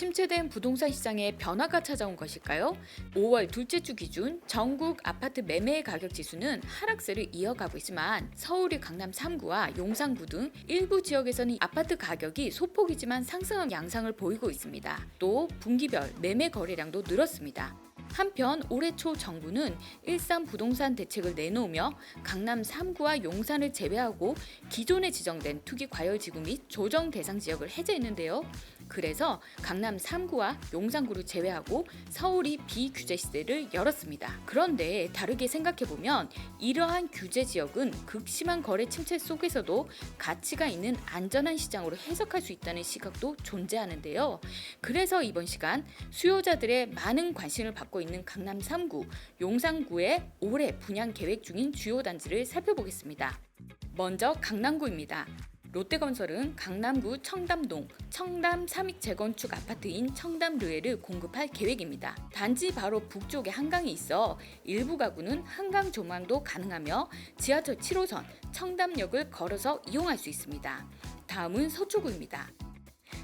침체된 부동산 시장에 변화가 찾아온 것일까요? 5월 둘째 주 기준 전국 아파트 매매 가격 지수는 하락세를 이어가고 있지만 서울이 강남 3구와 용산구 등 일부 지역에서는 아파트 가격이 소폭이지만 상승한 양상을 보이고 있습니다. 또 분기별 매매 거래량도 늘었습니다. 한편 올해 초 정부는 일산 부동산 대책을 내놓으며 강남 3구와 용산을 제외하고 기존에 지정된 투기 과열 지구 및 조정 대상 지역을 해제했는데요. 그래서 강남 3구와 용산구를 제외하고 서울이 비규제 시대를 열었습니다. 그런데 다르게 생각해 보면 이러한 규제 지역은 극심한 거래 침체 속에서도 가치가 있는 안전한 시장으로 해석할 수 있다는 시각도 존재하는데요. 그래서 이번 시간 수요자들의 많은 관심을 받고 있는 강남 3구, 용산구의 올해 분양 계획 중인 주요 단지를 살펴보겠습니다. 먼저 강남구입니다. 롯데건설은 강남구 청담동 청담 삼익 재건축 아파트인 청담 르에를 공급할 계획입니다. 단지 바로 북쪽에 한강이 있어 일부 가구는 한강 조망도 가능하며 지하철 7호선 청담역을 걸어서 이용할 수 있습니다. 다음은 서초구입니다.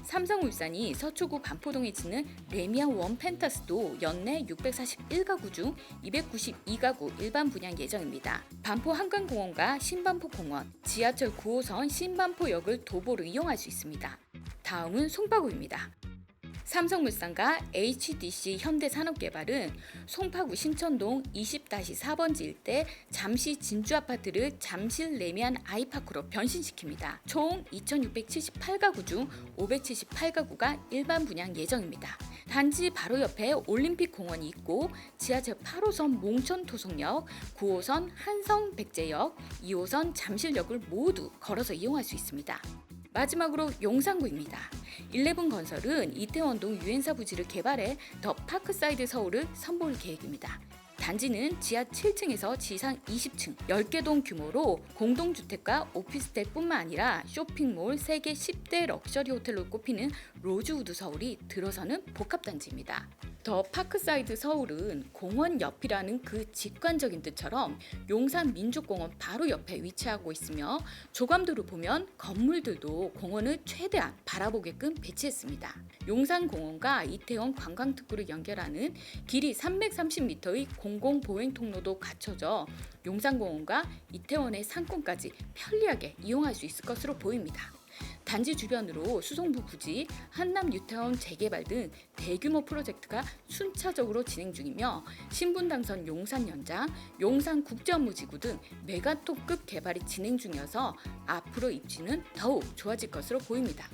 삼성울산이 서초구 반포동에 짓는 레미안 원 펜타스도 연내 641가구 중 292가구 일반 분양 예정입니다. 반포 한강공원과 신반포공원, 지하철 9호선 신반포역을 도보로 이용할 수 있습니다. 다음은 송파구입니다. 삼성물산과 HDC 현대산업개발은 송파구 신천동 20-4번지 일대 잠시 진주 아파트를 잠실 레미안 아이파크로 변신시킵니다. 총 2,678가구 중 578가구가 일반 분양 예정입니다. 단지 바로 옆에 올림픽 공원이 있고 지하철 8호선 몽천 토속역, 9호선 한성 백제역, 2호선 잠실역을 모두 걸어서 이용할 수 있습니다. 마지막으로 용산구입니다. 11 건설은 이태원동 유엔사 부지를 개발해 더 파크사이드 서울을 선보일 계획입니다. 단지는 지하 7층에서 지상 20층, 10개 동 규모로 공동주택과 오피스텔뿐만 아니라 쇼핑몰, 세계 10대 럭셔리 호텔로 꼽히는 로즈우드 서울이 들어서는 복합단지입니다. 더 파크사이드 서울은 공원 옆이라는 그 직관적인 뜻처럼 용산 민족공원 바로 옆에 위치하고 있으며 조감도를 보면 건물들도 공원을 최대한 바라보게끔 배치했습니다. 용산공원과 이태원 관광특구를 연결하는 길이 330m의 공공 보행 통로도 갖춰져 용산공원과 이태원의 상권까지 편리하게 이용할 수 있을 것으로 보입니다. 단지 주변으로 수송부 부지, 한남 유타운 재개발 등 대규모 프로젝트가 순차적으로 진행 중이며 신분 당선 용산 연장, 용산 국제업무지구 등 메가톤급 개발이 진행 중이어서 앞으로 입지는 더욱 좋아질 것으로 보입니다.